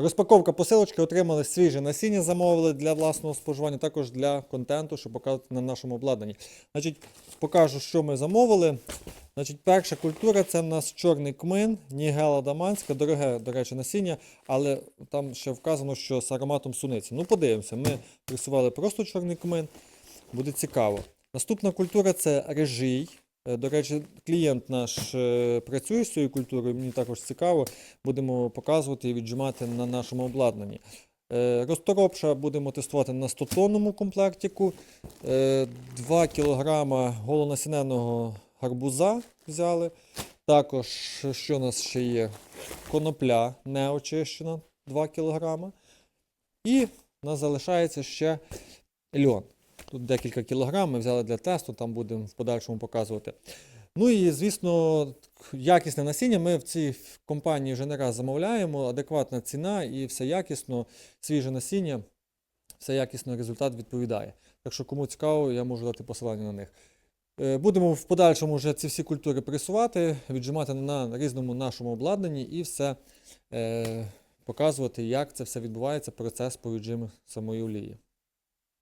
Розпаковка посилочки, отримали свіже насіння, замовили для власного споживання, також для контенту, щоб показати на нашому обладнанні. Значить, покажу, що ми замовили. Значить, перша культура це в нас чорний кмин, нігела даманська, дороге, до речі, насіння, але там ще вказано, що з ароматом суниці. Ну, подивимося, ми присували просто чорний кмин, буде цікаво. Наступна культура це режий. Е, До речі, клієнт наш е, працює з цією культурою, мені також цікаво. Будемо показувати і віджимати на нашому обладнанні. Е, Розторопша будемо тестувати на 100-тонному комплектику. Е, 2 кг голонасіненого гарбуза взяли. Також, що у нас ще є? Конопля не очищена 2 кг. І в нас залишається ще льон. Тут декілька кілограм ми взяли для тесту, там будемо в подальшому показувати. Ну і, звісно, якісне насіння. Ми в цій компанії вже не раз замовляємо, адекватна ціна і все якісно, свіже насіння, все якісно, результат відповідає. Так що, кому цікаво, я можу дати посилання на них. Е, Будемо в подальшому вже ці всі культури пресувати, віджимати на різному нашому обладнанні і все е, показувати, як це все відбувається, процес по віджиму самої олії.